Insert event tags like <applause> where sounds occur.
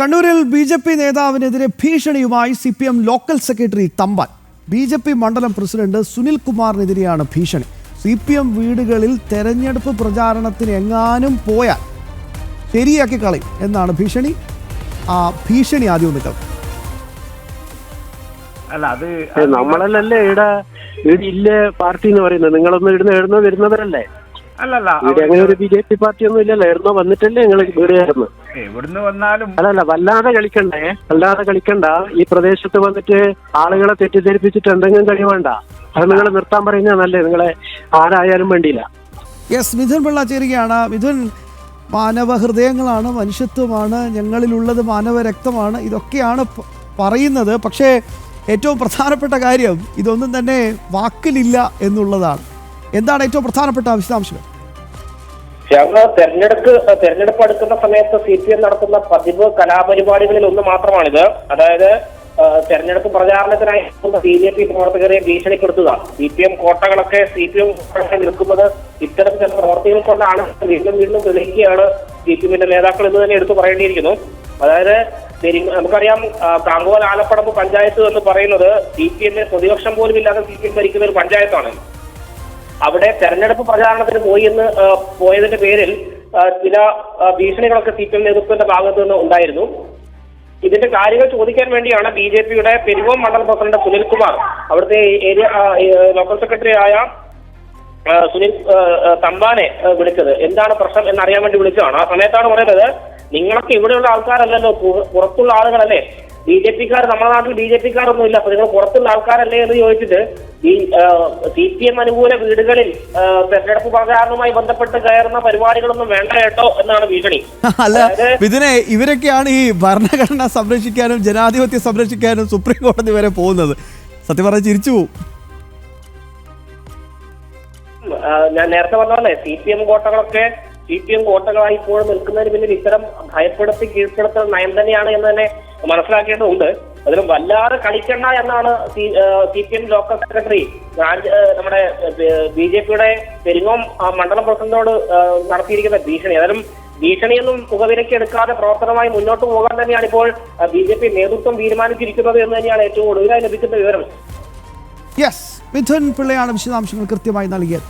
കണ്ണൂരിൽ B J P നേതാവിനെതിരെ ഭീഷണിയുമായി C P M local secretary Thampan. B J P മണ്ഡലം president Sunil കുമാറിനെതിരെയാണ് ഭീഷണി. സി പി എം വീടുകളിൽ തെരഞ്ഞെടുപ്പ് പ്രചാരണത്തിന് എങ്ങാനും പോയാൽ ശരിയാക്കി കളയും എന്നാണ് ഭീഷണി. ആ ഭീഷണി ആദ്യം ഒന്ന് കേൾക്കാം. അല്ല അത് നമ്മളല്ലേ നമ്മളല്ലല്ലേ ഇവിടെ ഇവിടെ ഇല്ല പാർട്ടി എന്ന് പറയുന്നത്? നിങ്ങളൊന്നും ഇടുന്ന എഴുന്നോ വരുന്നവരല്ലേ? അല്ലല്ല ഇവിടെ അങ്ങനെ ഒരു ബി ജെ പി പാർട്ടി ഒന്നും ഇല്ലല്ലോ. എഴുന്നോ വന്നിട്ടല്ലേ നിങ്ങൾ വീട് കയറുന്നു എവിടുന്ന് വന്നാലും അല്ലല്ല വല്ലാതെ കളിക്കണ്ടേ? വല്ലാതെ കളിക്കണ്ട. ഈ പ്രദേശത്ത് വന്നിട്ട് ആളുകളെ തെറ്റിദ്ധരിപ്പിച്ചിട്ട് എന്തെങ്കിലും കഴിവേണ്ട. അത് നിങ്ങൾ നിർത്താൻ പറയുന്നത് നല്ലേ നിങ്ങളെ ആരായാലും വേണ്ടിയില്ല. യെസ് മിഥുൻ പിള്ള ചേരുകയാണ്. മിഥുൻ മാനവ ഹൃദയങ്ങളാണ് മനുഷ്യത്വമാണ് ഞങ്ങളിലുള്ളത് മാനവ രക്തമാണ്. ഇതൊക്കെയാണ് പറയുന്നത്. പക്ഷേ ഏറ്റവും പ്രധാനപ്പെട്ട കാര്യം ഇതൊന്നും തന്നെ വാക്കിലില്ല എന്നുള്ളതാണ്. എന്താണ് ഏറ്റവും പ്രധാനപ്പെട്ട വിശദാംശങ്ങൾ? ഞങ്ങൾ തെരഞ്ഞെടുപ്പ് തെരഞ്ഞെടുപ്പ് അടുക്കുന്ന സമയത്ത് സി പി എം നടത്തുന്ന പതിവ് കലാപരിപാടികളിൽ ഒന്ന് മാത്രമാണിത്. അതായത് തെരഞ്ഞെടുപ്പ് പ്രചാരണത്തിനായി ബി ജെ പി പ്രവർത്തകരെ ഭീഷണിപ്പെടുത്തുക. സി പി എം കോട്ടകളൊക്കെ സി പി എം നിൽക്കുന്നത് ഇത്തരം ചില പ്രവർത്തികൾ കൊണ്ടാണ്. വീണ്ടും വീണ്ടും തെളിയിക്കുകയാണ് സി പി എമ്മിന്റെ നേതാക്കൾ എന്ന് തന്നെ എടുത്തു പറയേണ്ടിയിരിക്കുന്നു. അതായത് നമുക്കറിയാം കാങ്കോൽ ആലപ്പടമ്പ് പഞ്ചായത്ത് എന്ന് പറയുന്നത് സി പി എമ്മിന് പ്രതിപക്ഷം പോലും ഇല്ലാതെ സി പി എം ഭരിക്കുന്ന ഒരു പഞ്ചായത്താണ്. അവിടെ തെരഞ്ഞെടുപ്പ് പ്രചാരണത്തിന് പോയി എന്ന് പോയതിന്റെ പേരിൽ ചില ഭീഷണികളൊക്കെ സി പി എം നേതൃത്വത്തിന്റെ ഭാഗത്തു നിന്ന് ഉണ്ടായിരുന്നു. ഇതിന്റെ കാര്യങ്ങൾ ചോദിക്കാൻ വേണ്ടിയാണ് ബി ജെ പിയുടെ പെരുവോം മണ്ഡലം പ്രസിഡന്റ് സുനിൽ കുമാർ അവിടുത്തെ ഏരിയ ലോക്കൽ സെക്രട്ടറി ആയ സുനിൽ തമ്പാനെ വിളിച്ചത്. എന്താണ് പ്രശ്നം എന്നറിയാൻ വേണ്ടി വിളിച്ചതാണ്. ആ സമയത്താണ് പറയുന്നത് നിങ്ങളൊക്കെ ഇവിടെയുള്ള ആൾക്കാരല്ലല്ലോ. പുറത്തുള്ള ആളുകളല്ലേ? ബി ജെ പിക്കാർ നമ്മുടെ നാട്ടിൽ ബി ജെ പിക്കാരൊന്നും ഇല്ല അപ്പൊ നിങ്ങൾ പുറത്തുള്ള ആൾക്കാരല്ലേ എന്ന് ചോദിച്ചിട്ട് ഈ സി പി എം അനുകൂല വീടുകളിൽ തെരഞ്ഞെടുപ്പ് പ്രചാരണവുമായി ബന്ധപ്പെട്ട് കയറുന്ന പരിപാടികളൊന്നും വേണ്ട കേട്ടോ എന്നാണ് ഭീഷണി. <laughs> അല്ല ഇതിനെ ഇവരൊക്കെയാണ് ഈ ഭരണഘടന സംരക്ഷിക്കാനും ജനാധിപത്യം സംരക്ഷിക്കാനും സുപ്രീം കോടതി വരെ പോകുന്നത്. സത്യം പറഞ്ഞ ചിരിച്ചു ഞാൻ നേരത്തെ പറഞ്ഞ പോലെ സി പി എം കോട്ടകളൊക്കെ സി പി എം കോട്ടകളായി ഇപ്പോഴും നിൽക്കുന്നതിന് പിന്നിൽ ഇത്തരം ഭയപ്പെടുത്തി കീഴ്പ്പെടുത്തൽ നയം തന്നെയാണ് എന്ന് തന്നെ മനസ്സിലാക്കേണ്ടതുണ്ട്. അതിലും വല്ലാതെ കളിക്കണ്ട എന്നാണ് C P M local secretary നമ്മുടെ ബി ജെ പിയുടെ പെരിങ്ങോം മണ്ഡലം പ്രസിഡന്റിനോട് ആ, നടത്തിയിരിക്കുന്ന ഭീഷണി. അതിലും ഭീഷണിയൊന്നും പുകവിലയ്ക്ക് എടുക്കാതെ പ്രവർത്തനമായി മുന്നോട്ട് പോകാൻ തന്നെയാണ് ഇപ്പോൾ ബി ജെ പി നേതൃത്വം തീരുമാനിച്ചിരിക്കുന്നത് എന്ന് തന്നെയാണ് ഏറ്റവും ഒടുവിലായി ലഭിക്കുന്ന വിവരം. യെസ് മിഥുൻ പിള്ളയാണ് വിശദാംശങ്ങൾ കൃത്യമായി നൽകിയത്.